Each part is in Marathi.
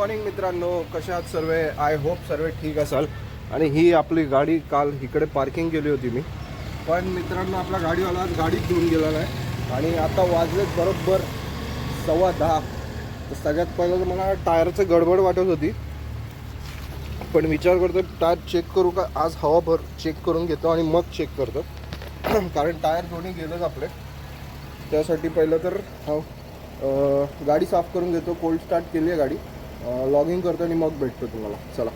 मॉर्निंग मित्रांनो. कशात सर्व? आय होप सर्व ठीक असाल. आणि ही आपली गाडी काल इकडे पार्किंग केली होती मी. पण मित्रांनो आपला गाडीवाला आज गाडीत घेऊन गेला नाही आणि आता वाजलेत बरोबर सव्वा दहा. तर सगळ्यात पहिलं तर मला टायरचं गडबड वाटत होती. पण विचार करतो टायर चेक करू का? आज हवा भर चेक करून घेतो आणि मग चेक करतो. कारण टायर दोन्ही गेलंच आपले. त्यासाठी पहिलं तर हो, गाडी साफ करून घेतो. कोल्ड स्टार्ट केली आहे गाडी. लॉगिंग करतो आणि मग भेटतो तुम्हाला. चला.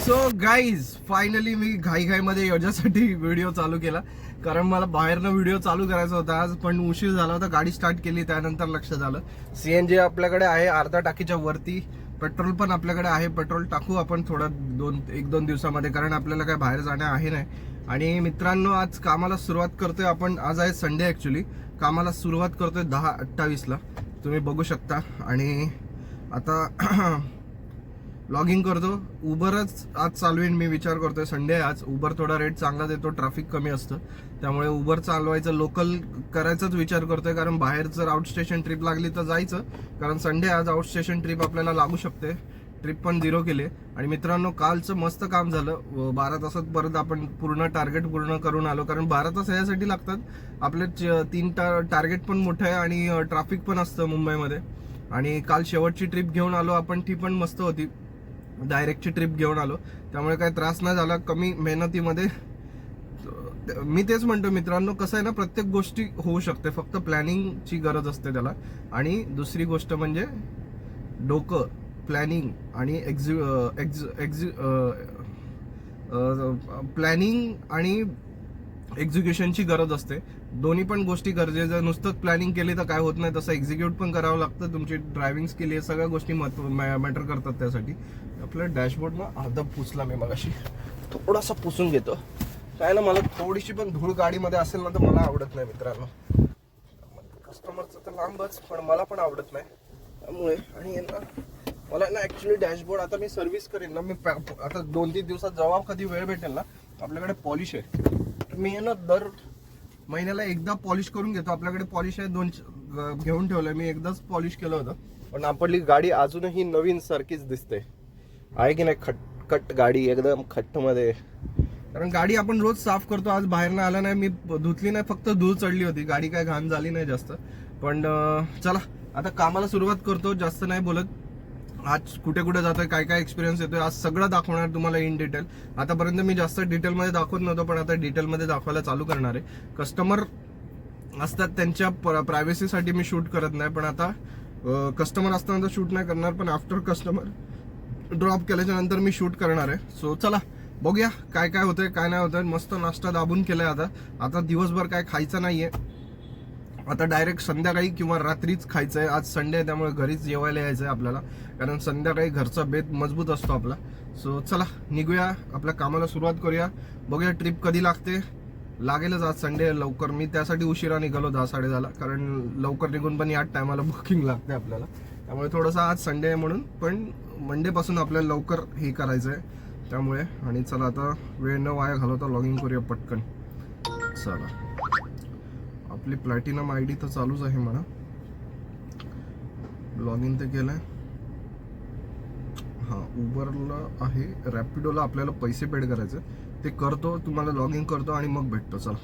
सो गाईज फायनली मी घाईघाईमध्ये याच्यासाठी व्हिडिओ चालू केला. कारण मला बाहेरनं व्हिडिओ चालू करायचा होता आज पण उशीर झाला होता गाडी स्टार्ट केली त्यानंतर लक्षात आलं सी एन जी आपल्याकडे आहे अर्धा टाकीच्या वरती. पेट्रोल पण आपल्याकडे आहे पेट्रोल टाकू आपण थोडं दोन एक दोन दिवसामध्ये कारण आपल्याला काय बाहेर जाणं आहे नाही. आणि मित्रांनो आज कामाला सुरुवात करतोय आपण. आज आहे संडे ॲक्च्युली कामाला सुरुवात करतोय दहा अठ्ठावीसला. तुम्ही बघू शकता. आणि आता लॉगिंग करतो. उबरच आज चालवीन मी विचार करतोय संडे आज. उबर थोडा रेट चांगला देतो ट्रॅफिक कमी असतं. त्यामुळे उबर चालवायचं लोकल करायचाच विचार करतोय. कारण बाहेर जर आउटस्टेशन ट्रिप लागली तर जायचं. कारण संडे आज आउटस्टेशन ट्रिप आपल्याला लागू शकते. ट्रिप पण झिरो केली. आणि मित्रांनो कालचं मस्त काम झालं. बारा तासात परत आपण पूर्ण टार्गेट पूर्ण करून आलो. कारण बारा तास यासाठी लागतात. आपले च- तीन टार्गेट पण मोठं आहे आणि ट्रॅफिक पण असतं मुंबईमध्ये. आणि काल शेवटची ट्रिप घेऊन आलो आपण ती पण मस्त होती. डायरेक्टची ट्रिप घेऊन आलो. त्यामुळे काही त्रास नाही झाला कमी मेहनतीमध्ये. मी तेच म्हणतो मित्रांनो कसं आहे ना प्रत्येक गोष्टी होऊ शकते फक्त प्लॅनिंगची गरज असते त्याला. आणि दुसरी गोष्ट म्हणजे डोकं प्लॅनिंग आणि एक्झि एक्झ एक्झि प्लॅनिंग आणि एक्झिक्युशनची गरज असते. दोन्ही पण गोष्टी गरजेचं नुसतंच प्लॅनिंग केली तर काय होत नाही. तसं एक्झिक्यूट पण करावं लागतं. तुमची ड्रायव्हिंग स्किल हे सगळ्या गोष्टी मॅटर करतात त्यासाठी. आपल्या डॅशबोर्डनं अर्धा पुसला मी मगाशी. थोडासा पुसून घेतो. काय ना मला थोडीशी पण धूळ गाडीमध्ये असेल ना तर मला आवडत नाही मित्रांनो. कस्टमरचं तर लांबच पण मला पण आवडत नाही. त्यामुळे आणि यांना मला ना ऍक्च्युली डॅशबोर्ड आता मी सर्व्हिस करेन ना. मी पॅ- आता दोन तीन दिवसात जेव्हा कधी वेळ भेटेल ना आपल्याकडे पॉलिश आहे. तर मी आहे ना दर महिन्याला एकदा पॉलिश करून घेतो. आपल्याकडे पॉलिश आहे दोन घेऊन ठेवलं मी एकदाच पॉलिश केलं होतं. पण आपली गाडी अजूनही नवीन सारखीच दिसते. आहे की नाही खटकट गाडी एकदम खट्टमध्ये? कारण गाडी आपण रोज साफ करतो. आज बाहेरनं आला नाही. मी धुतली नाही. फक्त धूळ चढली होती. गाडी काय घाण झाली नाही जास्त. पण चला. आता कामाला सुरुवात करतो. जास्त नाही बोलत. आज कुठे कुठे जातोय काय काय एक्सपिरियन्स येतोय आज सगळं दाखवणार तुम्हाला इन डिटेल आतापर्यंत मी जास्त डिटेलमध्ये दाखवत नव्हतो पण आता डिटेलमध्ये दाखवायला चालू करणार आहे. कस्टमर असतात त्यांच्या प्रायव्हसीसाठी मी शूट करत नाही पण आता कस्टमर असताना तर शूट नाही करणार पण आफ्टर कस्टमर ड्रॉप केल्याच्यानंतर मी शूट करणार आहे. सो चला बघूया काय काय होतंय काय नाही होतंय. मस्त नाश्ता दाबून केलाय आता. आता दिवसभर काय खायचं नाहीये. आता डायरेक्ट संध्याकाळी किंवा रात्रीच खायचं आहे आज संडे आहे त्यामुळे घरीच जेवायला यायचं आहे आपल्याला. कारण संध्याकाळी घरचा बेत मजबूत असतो आपला. सो चला निघूया. आपल्या कामाला सुरुवात करूया. बघूया ट्रिप कधी लागते. लागेलच आज संडे आहे लवकर. मी त्यासाठी उशिरा निघालो दहा साडे दहाला. कारण लवकर निघून पण याच टायमाला बुकिंग लागते आपल्याला. त्यामुळे थोडंसं आज संडे आहे म्हणून. पण मंडेपासून आपल्याला लवकर हे करायचं आहे त्यामुळे. आणि चला आता वेळ न वाया घालवता लॉगिंग करूया पटकन. चला. आपली प्लॅटिनम आय डी तर चालूच आहे म्हणा. लॉग इन तर केलंय. हा उबरला आहे. रॅपिडोला आपल्याला पैसे पेड करायचे. ते करतो तुम्हाला लॉग इन करतो आणि मग भेटतो. चला.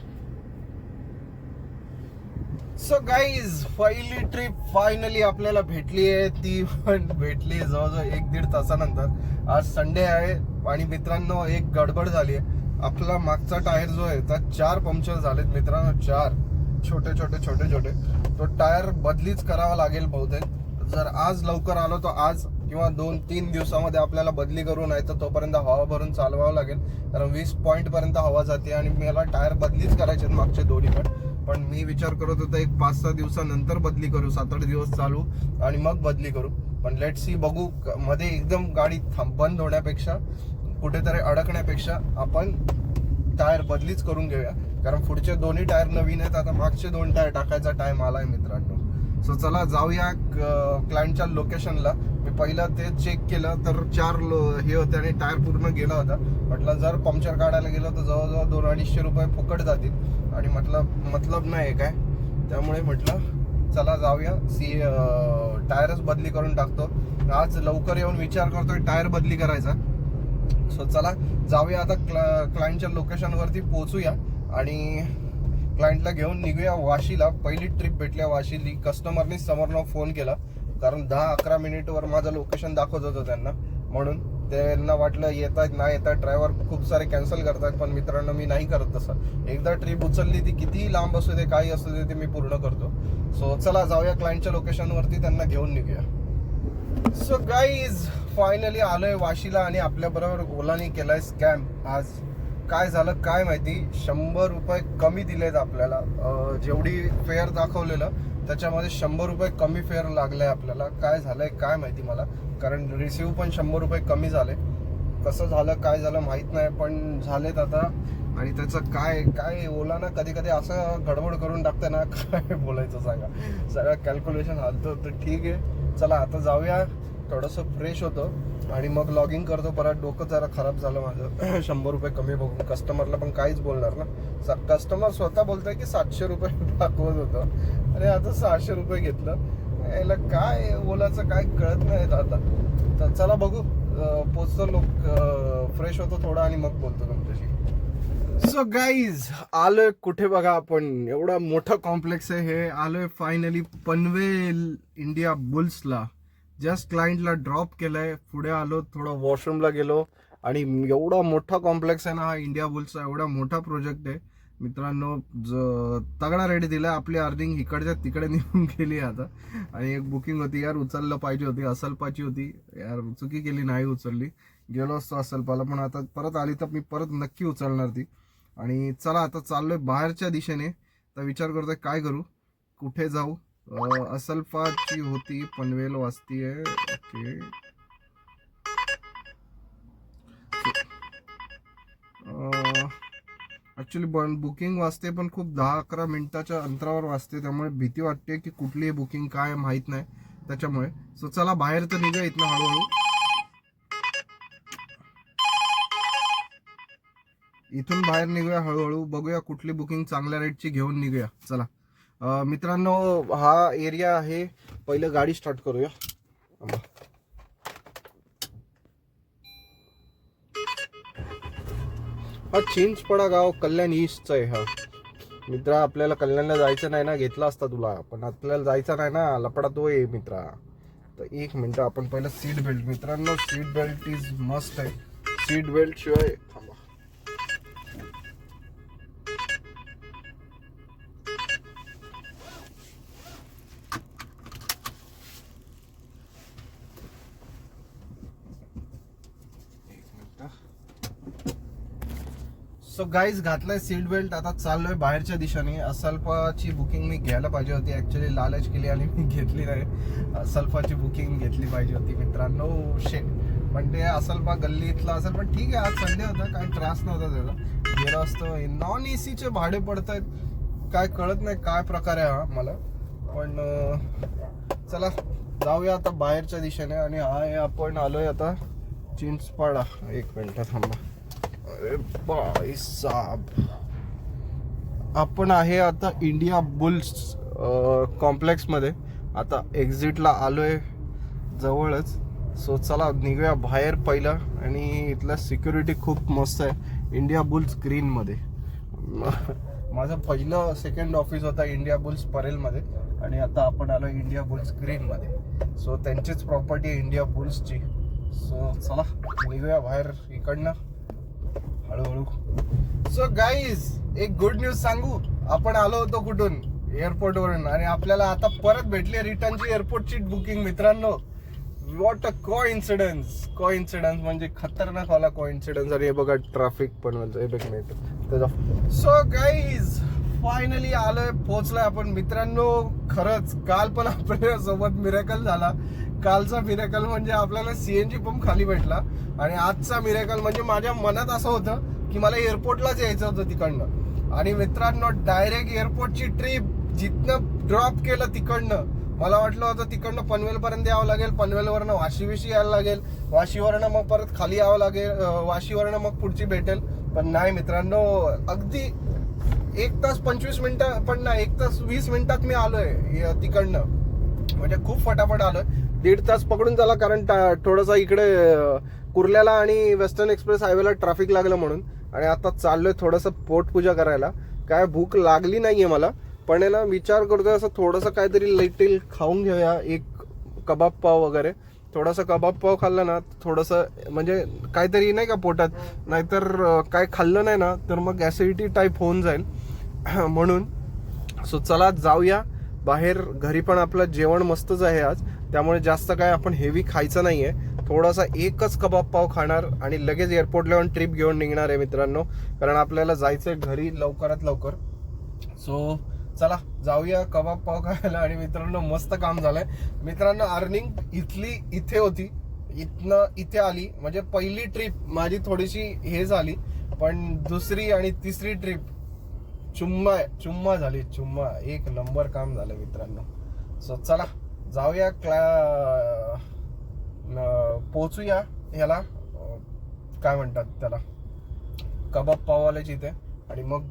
सो गाईज पहिली ट्रिप फायनली आपल्याला भेटली आहे. ती पण भेटली जवळजवळ एक दीड तासानंतर. आज संडे आहे आणि मित्रांनो एक गडबड झाली आहे. आपला मागचा टायर जो आहे त्यात चार पंक्चर झालेत मित्रांनो चार. छोटे छोटे छोटे छोटे. तो टायर बदलीच करावा लागेल बहुतेक. जर आज लवकर आलो तर आज किंवा दोन तीन दिवसामध्ये आपल्याला बदली करू नाही तर तोपर्यंत हवा भरून चालवावं लागेल. कारण वीस पॉईंटपर्यंत हवा जाते आणि मला टायर बदलीच करायचे आहेत मागचे दोन्ही पण. पण मी विचार करत होतो एक पाच सहा दिवसानंतर बदली करू सात आठ दिवस चालू आणि मग बदली करू. पण लेट सी बघू. मध्ये एकदम गाडी थांब बंद होण्यापेक्षा कुठेतरी अडकण्यापेक्षा आपण टायर बदलीच करून घेऊया. कारण पुढचे दोन्ही टायर नवीन आहेत आता मागचे दोन टायर टाकायचा टाइम आलाय मित्रांनो. सो चला जाऊया क्लायंटच्या लोकेशनला मी पहिलं ते चेक केलं तर चार लो- हे होते आणि टायर पूर्ण गेला होता. म्हटलं जर पंक्चर काढायला गेलं तर जवळजवळ दोन अडीचशे रुपये फुकट जातील. आणि मतलब मतलब नाही काय? त्यामुळे म्हटलं चला जाऊया. सी टायरच बदली करून टाकतो. आज लवकर येऊन विचार करतोय टायर बदली करायचा. सो चला जाऊया आता क्ला क्लायंटच्या लोकेशनवरती पोहोचूया. आणि क्लायंटला घेऊन निघूया वाशीला. पहिली ट्रिप भेटल्या वाशीली. कस्टमरनी समोरनं फोन केला. कारण दहा अकरा मिनिटवर माझं लोकेशन दाखवत होतं त्यांना. म्हणून त्यांना वाटलं येतात ना नाही येत आहेत ड्रायव्हर खूप सारे कॅन्सल करतात पण मित्रांनो मी नाही करत तसं. एकदा ट्रिप उचलली ती कितीही लांब असू दे काही असू दे ते मी पूर्ण करतो. सो चला जाऊया क्लायंटच्या लोकेशनवरती त्यांना घेऊन निघूया. सो गाईज फायनली आलोय वाशीला आणि आपल्याबरोबर ओलाने केलाय स्कॅम आज काय झालं काय माहिती शंभर रुपये कमी दिलेत आपल्याला. जेवढी फेअर दाखवलेलं त्याच्यामध्ये शंभर रुपये कमी फेअर लागलाय आपल्याला. काय झालंय काय माहिती मला. कारण रिसिव्ह पण शंभर रुपये कमी झाले. कसं झालं काय झालं माहीत नाही पण झालेत आता. आणि त्याचं काय काय ओला ना कधी कधी असं गडबड करून टाकते ना काय बोलायचं सांगा. सगळं कॅल्क्युलेशन हालतं तर ठीक आहे. चला आता जाऊया. थोडंसं फ्रेश होतं. आणि मग लॉगिंग करतो परत डोकं जरा खराब झालं माझं. शंभर रुपये कमी बघून. कस्टमरला पण काहीच बोलणार ना. कस्टमर स्वतः बोलतोय की सातशे रुपये दाखवत होतं. अरे आता सहाशे रुपये घेतलं. याला काय ओलाचं काय कळत नाही आता. तर चला बघू. पोचतो लोक फ्रेश होतो थोडा आणि मग बोलतो तुमच्याशी. सो गाईज आलोय कुठे बघा आपण? एवढा मोठा कॉम्प्लेक्स आहे हे. आलोय फायनली पनवेल इंडिया बुल्सला जस्ट क्लायंटला ड्रॉप केलंय पुढे आलो थोडं वॉशरूमला गेलो आणि एवढा मोठा कॉम्प्लेक्स आहे ना हा इंडिया बुल्सचा एवढा मोठा प्रोजेक्ट आहे. मित्रांनो ज तगडा रेडी दिला आपली अर्निंग इकडच्या तिकडे निघून गेली आता. आणि एक बुकिंग होती यार उचललं पाहिजे होती असलपाची होती. यार चुकी केली नाही उचलली. गेलो असतो असलपाला पण आता परत आली तर मी परत नक्की उचलणार ती. आणि चला आता चाललोय बाहेरच्या दिशेने. तर विचार करतोय काय करू? कुठे जाऊ? असलफाची होती पनवेल वाजतीये ओके. ॲक्च्युली बन बुकिंग वाजते पण खूप दहा अकरा मिनटाच्या अंतरावर वाजते त्यामुळे भीती वाटते की कुठली बुकिंग काय माहीत नाही त्याच्यामुळे. सो चला बाहेर तर निघा इथनं हळूहळू. इथून बाहेर निघूया हळूहळू. बघूया कुठली बुकिंग चांगल्या रेटची घेऊन निघूया. चला. मित्रांनो हा एरिया आहे. पहिलं गाडी स्टार्ट करूया. हा चिंचपडा गाव कल्याण ईस्टचा आहे हा. मित्रा आपल्याला कल्याणला जायचं नाही ना? घेतला असता तुला. पण आपल्याला जायचं नाही ना? लपडा तो आहे मित्रा. तर एक मिनटं आपण पहिलं सीट बेल्ट मित्रांनो सीट बेल्ट इज मस्त आहे. सीट बेल्ट शिवाय सो गाईज घातलाय सीट बेल्ट आता चाललोय बाहेरच्या दिशेने. असल्फाची बुकिंग मी घ्यायला पाहिजे होती. ऍक्च्युली लालच केली आणि मी घेतली नाही. असल्फाची बुकिंग घेतली पाहिजे होती मित्रांनो. शेट पण ते म्हणजे असल्फा गल्लीतला असेल पण ठीक आहे आज संडे होता. काय त्रास नव्हता त्याचा. गेलो असतो. नॉन ए सीचे भाडे पडत आहेत काय कळत नाही काय प्रकार आहे हा मला. पण चला जाऊया आता बाहेरच्या दिशेने. आणि हा आहे आपण आलोय आता चिंचपाडा. एक मिनटं थांबा. अरे साब आपण आहे आता इंडिया बुल्स कॉम्प्लेक्समध्ये. आता एक्झिटला आलोय जवळच. सो चला निघूया बाहेर पहिलं. आणि इथला सिक्युरिटी खूप मस्त आहे. इंडिया बुल्स ग्रीनमध्ये. माझं पहिलं सेकंड ऑफिस होता इंडिया बुल्स परेलमध्ये. आणि आता आपण आलो इंडिया बुल्स ग्रीनमध्ये. सो त्यांचीच प्रॉपर्टी आहे इंडिया बुल्सची. सो चला निघूया बाहेर इकडनं. हळूहळू. सो गाईज एक गुड न्यूज सांगू. आपण आलो होतो कुठून? एअरपोर्ट वरून. आणि आपल्याला आता परत भेटली रिटर्नची एअरपोर्टची बुकिंग मित्रांनो. वॉट अ को इन्सिडन्स को इन्सिडन्स म्हणजे खतरनाक वाला को इन्सिडन्स आणि हे बघा ट्रॅफिक पण म्हणजे एक मिनिट त्याचा सो गाईज फायनली आलोय पोहोचलोय आपण. मित्रांनो खरंच काल पण आपल्यासोबत मिरेकल झाला. कालचा मिरेकल म्हणजे आपल्याला सीएनजी पंप खाली भेटला. आणि आजचा मिरेकल म्हणजे माझ्या मनात असं होतं की मला एअरपोर्टलाच यायचं होतं तिकडनं. आणि मित्रांनो डायरेक्ट एअरपोर्टची ट्रिप जिथनं ड्रॉप केलं तिकडनं मला वाटलं होतं तिकडनं पनवेलपर्यंत यावं लागेल पनवेलवरनं वाशीविशी यायला लागेल. वाशीवरनं मग परत खाली यावं लागेल वाशीवरनं मग पुढची भेटेल. पण नाही मित्रांनो अगदी एक तास पंचवीस मिनिटं पण नाही एक तास वीस मिनिटात मी आलोय तिकडनं. म्हणजे खूप फटाफट आलोय. दीड तास पकडून झाला कारण थोडंसं इकडे कुर्ल्याला आणि वेस्टर्न एक्सप्रेस हायवेला ट्रॅफिक लागलं म्हणून. आणि आता चाललोय थोडंसं पोटपूजा करायला. काय भूक लागली नाहीये मला. पण याला ना विचार करतोय असं थोडंसं काहीतरी लिटिल खाऊन घेऊया. एक कबाब पाव वगैरे. थोडासा कबाब पाव खाल्ला ना थोडंसं म्हणजे काहीतरी नाही का पोटात. नाहीतर काय खाल्लं नाही ना तर मग ऍसिडिटी टाईप होऊन जाईल. म्हणून सो चला जाऊया. बाहेर घरी पण आपलं जेवण मस्तच आहे आज. त्यामुळे जास्त काय आपण हेवी खायचं नाही आहे थोडासा एकच कबाब पाव खाणार आणि लगेच एअरपोर्टला येऊन ट्रिप घेऊन निघणार आहे मित्रांनो. कारण आपल्याला जायचंय घरी लवकरात लवकर. सो चला जाऊया कबाब पाव खायला आणि मित्रांनो मस्त काम झालंय. मित्रांनो अर्निंग इथली इथे होती. इथनं इथे आली. म्हणजे पहिली ट्रिप माझी थोडीशी हे झाली. पण दुसरी आणि तिसरी ट्रिप चुम्मा चुम्मा झाली. चुम्मा एक नंबर काम झालं मित्रांनो. सो चला. जाऊया क्ला पोचूया ह्याला. काय म्हणतात त्याला? कबाब पाववाल्याची इथे. आणि मग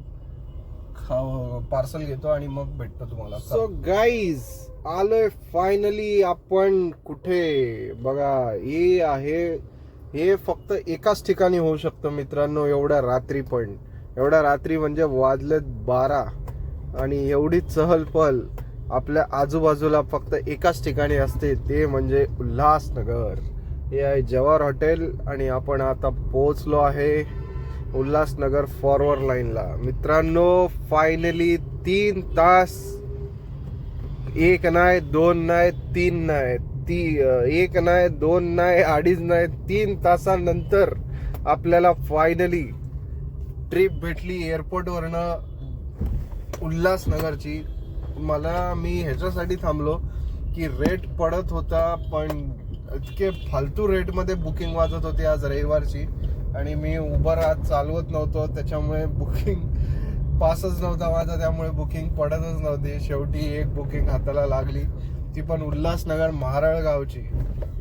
पार्सल घेतो आणि मग भेटतो तुम्हाला. सो गाईज आलोय फायनली आपण कुठे? बघा हे आहे. हे फक्त एकाच ठिकाणी होऊ शकतं मित्रांनो एवढ्या रात्री पण. एवढ्या रात्री म्हणजे वाजलेत बारा. आणि एवढी चहलपहल. आपल्या आजूबाजूला फक्त एकाच ठिकाणी असते ते म्हणजे उल्हासनगर. हे आहे जवाहर हॉटेल आणि आपण आता पोहोचलो आहे उल्हासनगर फॉरवर्ड लाईनला. मित्रांनो फायनली तीन तास एक नाही दोन नाही तीन नाही ती एक नाही दोन नाही अडीच नाही तीन तासानंतर आपल्याला फायनली ट्रिप भेटली एअरपोर्टवरनं उल्हासनगरची. मला मी ह्याच्यासाठी थांबलो की रेट पडत होता पण इतके फालतू रेटमध्ये बुकिंग वाजत होती आज रविवारची. आणि मी उबर आज चालवत नव्हतो त्याच्यामुळे बुकिंग पासच नव्हता माझा त्यामुळे बुकिंग पडतच नव्हती. शेवटी एक बुकिंग हाताला लागली. ती पण उल्हासनगर महाराळ गावची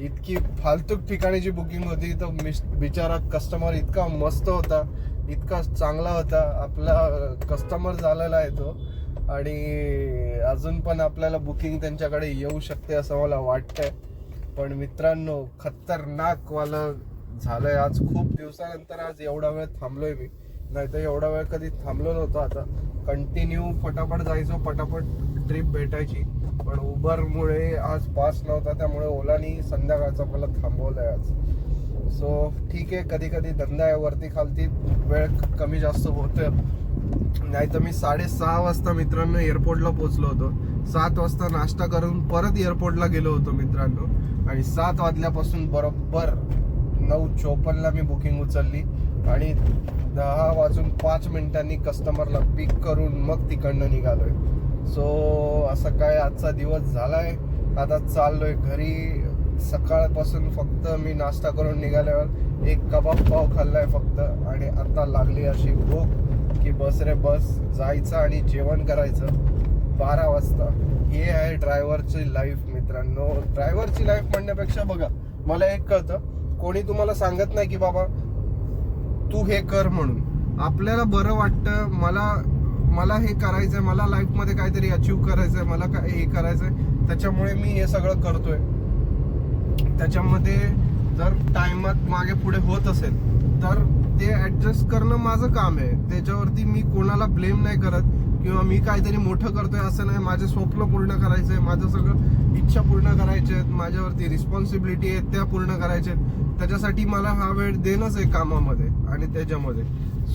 इतकी ठिकाणी ठिकाणीची बुकिंग होती. तो मिस बिचारा कस्टमर इतका मस्त होता इतका चांगला होता. आपला कस्टमर झालेला आहे तो. आणि अजून पण आपल्याला बुकिंग त्यांच्याकडे येऊ शकते असं मला वाटतंय. पण मित्रांनो खतरनाक वाला झालंय आज. खूप दिवसानंतर आज एवढा वेळ थांबलोय मी. नाहीतर एवढा वेळ कधी थांबलो नव्हतो आता. कंटिन्यू फटाफट जायचो पटापट ट्रिप भेटायची. पण उबरमुळे आज पास नव्हता त्यामुळे ओलानी संध्याकाळचा मला थांबवलंय आज. सो ठीक आहे कधी कधी धंदा आहे वरती खालती वेळ कमी जास्त होतं नाही तर मी साडेसहा वाजता मित्रांनो एअरपोर्टला पोहोचलो होतो. सात वाजता नाश्ता करून परत एअरपोर्टला गेलो होतो मित्रांनो. आणि सात वाजल्यापासून बरोबर नऊ चोपन्नला मी बुकिंग उचलली. आणि दहा वाजून पाच मिनिटांनी कस्टमरला पिक करून मग तिकडनं निघालोय. सो असं काय आजचा दिवस झालाय. आता चाललोय घरी सकाळपासून फक्त मी नाश्ता करून निघाल्यावर एक कबाब पाव खाल्लाय फक्त. आणि आता लागली अशी भूक की बस रे बस जायचं आणि जेवण करायचं. बारा वाजता. हे आहे ड्रायव्हरची लाईफ मित्रांनो. ड्रायव्हरची लाईफ म्हणण्यापेक्षा बघा मला एक कळतं कोणी तुम्हाला सांगत नाही की बाबा तू हे कर म्हणून. आपल्याला बरं वाटतं मला मला हे करायचंय मला लाईफमध्ये काहीतरी अचीव करायचंय मला काय हे करायचंय. त्याच्यामुळे मी हे सगळं करतोय. त्याच्यामध्ये जर टायमात मागे पुढे होत असेल तर ते ऍडजस्ट करणं माझं काम आहे. त्याच्यावरती मी कोणाला ब्लेम नाही करत किंवा मी काहीतरी मोठं करतोय असं नाही. माझे स्वप्न पूर्ण करायचं आहे माझं सगळं इच्छा पूर्ण करायचे आहेत माझ्यावरती रिस्पॉन्सिबिलिटी आहेत त्या पूर्ण करायच्या आहेत. त्याच्यासाठी मला हा वेळ देणंच आहे कामामध्ये आणि त्याच्यामध्ये.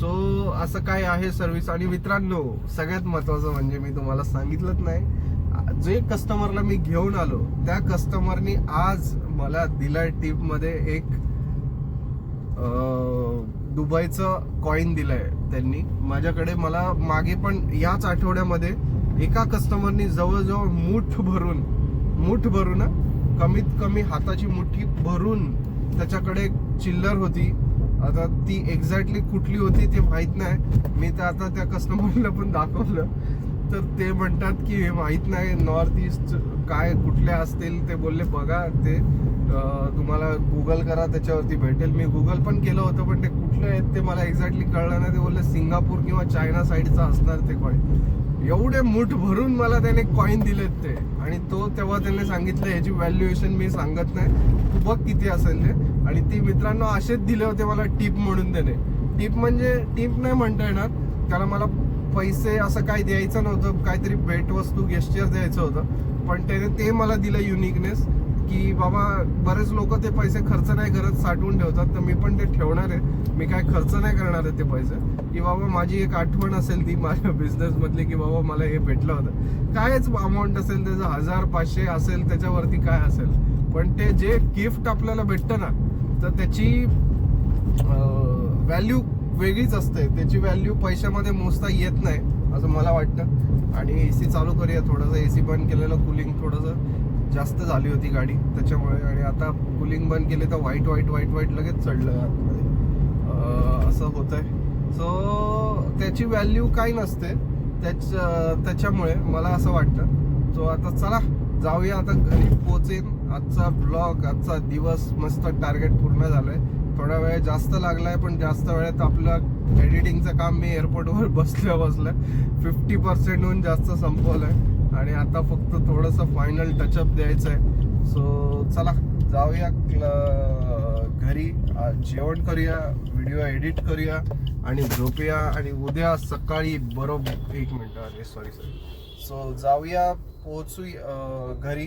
सो असं काय आहे सर्व्हिस आणि मित्रांनो सगळ्यात महत्वाचं म्हणजे मी तुम्हाला सांगितलंच नाही. जे कस्टमरला मी घेऊन आलो त्या कस्टमरनी आज मला दिलाय टिपमध्ये एक दुबईचं कॉईन दिलंय त्यांनी. माझ्याकडे मला मागे पण याच आठवड्यामध्ये एका कस्टमरनी जवळजवळ मूठ भरून मूठ भरून कमीत कमी हाताची मुठी भरून त्याच्याकडे चिल्लर होती. आता ती एक्झॅक्टली कुठली होती ते माहीत नाही. मी तर आता त्या कस्टमरला पण दाखवलं. तर ते म्हणतात की हे माहीत नाही नॉर्थ ईस्ट काय कुठल्या असतील ते बोलले बघा ते तुम्हाला गुगल करा त्याच्यावरती भेटेल. मी गुगल पण केलं होतं पण ते कुठले आहेत ते मला एक्झॅक्टली कळलं नाही. ते बोलले सिंगापूर किंवा चायना साईडचं असणार ते कॉईन एवढे मूठ भरून मला त्याने कॉईन दिलेत ते. आणि तो तेव्हा त्यांनी सांगितलं याची व्हॅल्युएशन मी सांगत नाही. तू बघ किती असेल ते. आणि ती मित्रांनो असेच दिले होते मला टिप म्हणून त्याने. टिप म्हणजे टिप नाही म्हणता येणार. त्याला मला पैसे असं काही द्यायचं नव्हतं. काहीतरी भेटवस्तू गेस्चर द्यायचं होतं. पण त्याने ते मला दिलं युनिकनेस की बाबा बरेच लोक ते पैसे खर्च नाही करत साठवून ठेवतात. तर मी पण ते ठेवणार आहे. मी काय खर्च नाही करणार आहे ते पैसे. की बाबा माझी एक आठवण असेल ती माझ्या बिझनेसमधली की बाबा मला हे भेटलं होतं. कायच अमाऊंट असेल त्याचं हजार पाचशे असेल त्याच्यावरती काय असेल. पण ते जे गिफ्ट आपल्याला भेटतं ना तर त्याची व्हॅल्यू वेगळीच असते. त्याची व्हॅल्यू पैशामध्ये मोजता येत नाही असं मला वाटतं. आणि ए सी चालू करूया थोडंसं ए सी बंद केलेलं कुलिंग थोडंसं. जास्त झाली होती गाडी त्याच्यामुळे आणि आता कुलिंग बंद केले तर व्हाईट व्हाईट व्हाईट व्हाईट लगेच चढलं आतमध्ये असं होत आहे सो त्याची व्हॅल्यू काही नसते. त्याच त्याच्यामुळे मला असं वाटतं. सो आता चला जाऊया आता घरी पोचेन. आजचा ब्लॉग आजचा दिवस मस्त टार्गेट पूर्ण झालंय. थोडा वेळ जास्त लागलाय पण जास्त वेळात आपलं एडिटिंगचं काम मी एअरपोर्टवर बसल्या बसलं फिफ्टी पर्सेंटहून जास्त संपवलंय. आणि आता फक्त थोडंसं फायनल टचअप द्यायचं आहे सो चला जाऊया क्ल- घरी जेवण करूया व्हिडिओ एडिट करूया आणि झोपूया आणि उद्या सकाळी बरोबर एक मिनिट अरे सॉरी सॉरी सो जाऊया पोहोचू घरी.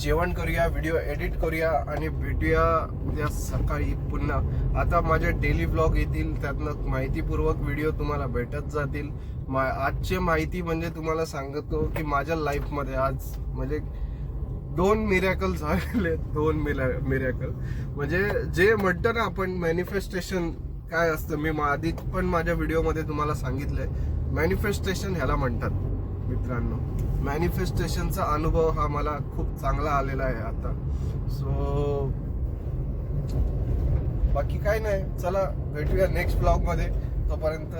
जेवण करूया व्हिडिओ एडिट करूया आणि भेटूया उद्या सकाळी पुन्हा. आता माझे डेली ब्लॉग येतील त्यातनं माहितीपूर्वक व्हिडिओ तुम्हाला भेटत जातील. मा आजची माहिती म्हणजे तुम्हाला सांगतो की माझ्या लाईफमध्ये आज म्हणजे दोन मिरॅकल झालेले दोन मिरॅकल म्हणजे जे म्हणतं ना आपण मॅनिफेस्टेशन काय असतं मी आधी पण माझ्या व्हिडिओमध्ये तुम्हाला सांगितलंय. मॅनिफेस्टेशन ह्याला म्हणतात मित्रांनो. मॅनिफेस्टेशनचा अनुभव हा मला खूप चांगला आलेला आहे आता. सो बाकी काय नाही. चला भेटूया नेक्स्ट ब्लॉगमध्ये तोपर्यंत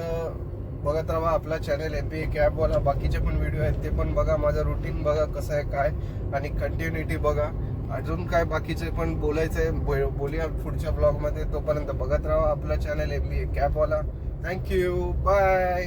बघत राहा आपला चॅनल एम पी ए कॅबवाला बाकीचे पण व्हिडिओ आहेत ते पण बघा माझं रुटीन बघा कसं आहे काय आणि कंटिन्युटी बघा. अजून काय बाकीचे पण बोलायचं आहे बोलूया पुढच्या ब्लॉगमध्ये तोपर्यंत बघत राहा आपला चॅनल एम बी ए कॅबवाला थँक्यू बाय